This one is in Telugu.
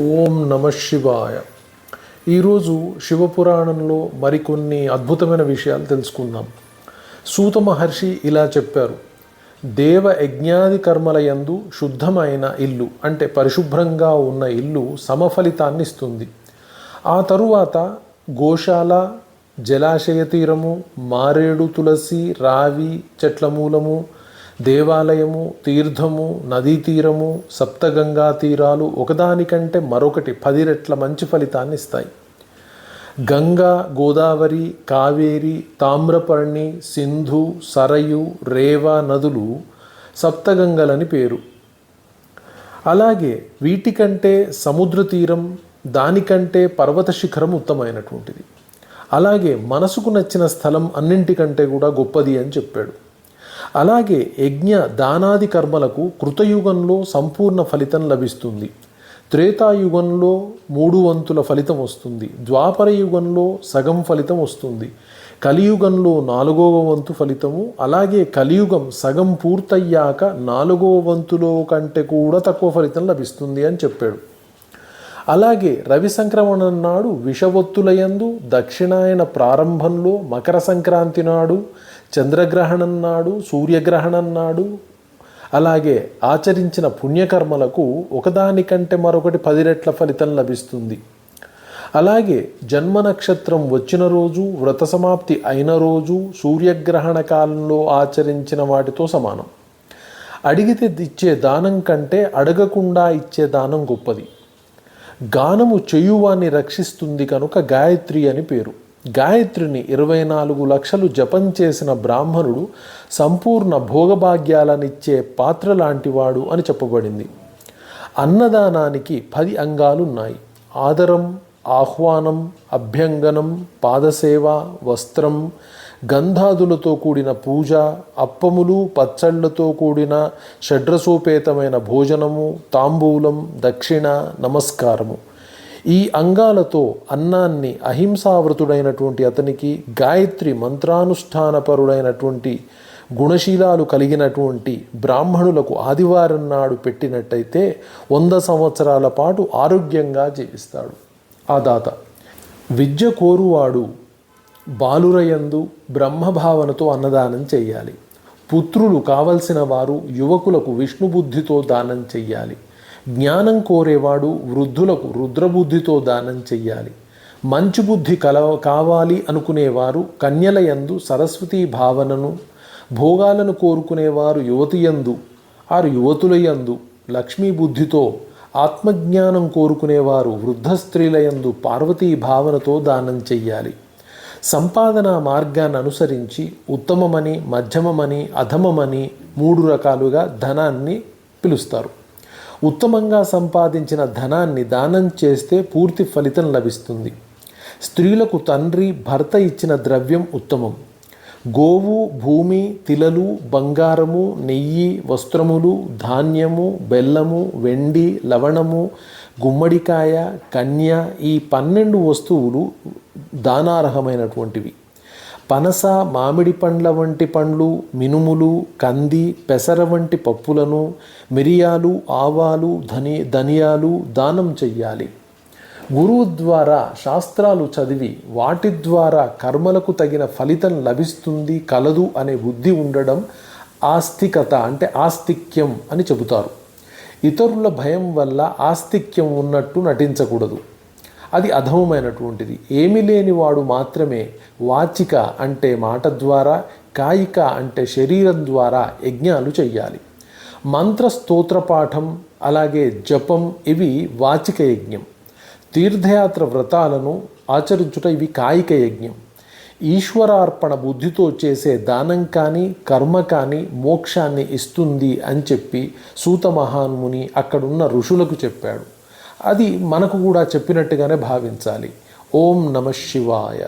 ఓం నమ శివాయ. ఈరోజు శివపురాణంలో మరికొన్ని అద్భుతమైన విషయాలు తెలుసుకుందాం. సూత మహర్షి ఇలా చెప్పారు దేవ యజ్ఞాది కర్మల యందు శుద్ధమైన ఇల్లు అంటే పరిశుభ్రంగా ఉన్న ఇల్లు సమఫలితాన్ని ఇస్తుంది. ఆ తరువాత గోశాల జలాశయ తీరము మారేడు తులసి రావి చెట్ల మూలము దేవాలయము తీర్థము నదీ తీరము సప్తగంగా తీరాలు ఒకదానికంటే మరొకటి పది రెట్ల మంచి ఫలితాన్ని ఇస్తాయి. గంగా గోదావరి కావేరి తామ్రపర్ణి సింధు సరయు రేవ నదులు సప్తగంగలని పేరు. అలాగే వీటికంటే సముద్ర తీరం దానికంటే పర్వత శిఖరం ఉత్తమైనటువంటిది అలాగే మనసుకు నచ్చిన స్థలం అన్నింటికంటే కూడా గొప్పది అని చెప్పాడు. అలాగే యజ్ఞ దానాది కర్మలకు కృతయుగంలో సంపూర్ణ ఫలితం లభిస్తుంది. త్రేతాయుగంలో మూడు వంతుల ఫలితం వస్తుంది. ద్వాపర యుగంలో సగం ఫలితం వస్తుంది. కలియుగంలో నాలుగవ వంతు ఫలితము అలాగే కలియుగం సగం పూర్తయ్యాక నాలుగవ వంతులో కంటే కూడా తక్కువ ఫలితం లభిస్తుంది అని చెప్పాడు. అలాగే రవి సంక్రమణం నాడు విషవత్తులయందు దక్షిణాయన ప్రారంభంలో మకర సంక్రాంతి నాడు చంద్రగ్రహణం నాడు సూర్యగ్రహణం నాడు అలాగే ఆచరించిన పుణ్యకర్మలకు ఒకదానికంటే మరొకటి పది రెట్ల ఫలితం లభిస్తుంది. అలాగే జన్మ నక్షత్రం వచ్చిన రోజు వ్రత సమాప్తి అయిన రోజు సూర్యగ్రహణ కాలంలో ఆచరించిన వాటితో సమానం. అడిగితే ఇచ్చే దానం కంటే అడగకుండా ఇచ్చే దానం గొప్పది. గానము చేయువాన్ని రక్షిస్తుంది కనుక గాయత్రి అని పేరు. గాయత్రిని ఇరవై నాలుగు లక్షలు జపం చేసిన బ్రాహ్మణుడు సంపూర్ణ భోగభాగ్యాలనిచ్చే పాత్ర లాంటివాడు అని చెప్పబడింది. అన్నదానానికి పది అంగాలున్నాయి. ఆదరం ఆహ్వానం అభ్యంగనం పాదసేవ వస్త్రం గంధాదులతో కూడిన పూజ అప్పములు పచ్చళ్ళతో కూడిన షడ్రసోపేతమైన భోజనము తాంబూలం దక్షిణ నమస్కారము. ఈ అంగాలతో అన్నాన్ని అహింసావృతుడైనటువంటి అతనికి గాయత్రి మంత్రానుష్ఠానపరుడైనటువంటి గుణశీలాలు కలిగినటువంటి బ్రాహ్మణులకు ఆదివారం నాడు పెట్టినట్టయితే వంద సంవత్సరాల పాటు ఆరోగ్యంగా జీవిస్తాడు. ఆ దాత విద్య కోరువాడు బాలురయందు బ్రహ్మభావనతో అన్నదానం చేయాలి పుత్రులు కావలసిన వారు యువకులకు విష్ణుబుద్ధితో దానం చెయ్యాలి. జ్ఞానం కోరేవాడు వృద్ధులకు రుద్రబుద్ధితో దానం చెయ్యాలి. మంచి బుద్ధి కల కావాలి అనుకునేవారు కన్యలయందు సరస్వతీ భావనను భోగాలను కోరుకునేవారు యువతియందు ఆరు యువతులయందు లక్ష్మీ బుద్ధితో ఆత్మజ్ఞానం కోరుకునేవారు వృద్ధ స్త్రీలయందు పార్వతీ భావనతో దానం చెయ్యాలి. సంపాదన మార్గాన్ని అనుసరించి ఉత్తమమని మధ్యమమని అధమమని మూడు రకాలుగా ధనాన్ని పిలుస్తారు. ఉత్తమంగా సంపాదించిన ధనాన్ని దానం చేస్తే పూర్తి ఫలితం లభిస్తుంది. స్త్రీలకు తండ్రి భర్త ఇచ్చిన ద్రవ్యం ఉత్తమం. గోవు భూమి తిలలు బంగారము నెయ్యి వస్త్రములు ధాన్యము బెల్లము వెండి లవణము గుమ్మడికాయ కన్య ఈ పన్నెండు వస్తువులు దానార్హమైనటువంటివి. పనస మామిడి పండ్ల వంటి పండ్లు మినుములు కంది పెసర వంటి పప్పులను మిరియాలు ఆవాలు ధని ధనియాలు దానం చెయ్యాలి. గురువు ద్వారా శాస్త్రాలు చదివి వాటి ద్వారా కర్మలకు తగిన ఫలితం లభిస్తుంది కలదు అనే బుద్ధి ఉండడం ఆస్తికత అంటే ఆస్తిక్యం అని చెబుతారు. ఇతరుల భయం వల్ల ఆస్తిక్యం ఉన్నట్టు నటించకూడదు. అది అధమమైనటువంటిది. ఏమి లేని వాడు మాత్రమే వాచిక అంటే మాట ద్వారా కాయిక అంటే శరీరం ద్వారా యజ్ఞాలు చెయ్యాలి. మంత్ర స్తోత్ర పాఠం అలాగే జపం ఇవి వాచిక యజ్ఞం. తీర్థయాత్ర వ్రతాలను ఆచరించుట ఇవి కాయిక యజ్ఞం. ఈశ్వరార్పణ బుద్ధితో చేసే దానం కానీ కర్మ కానీ మోక్షాన్ని ఇస్తుంది అని చెప్పి సూత మహాన్ముని అక్కడున్న ఋషులకు చెప్పాడు. అది మనకు కూడా చెప్పినట్టుగానే భావించాలి. ఓం నమ శివాయ.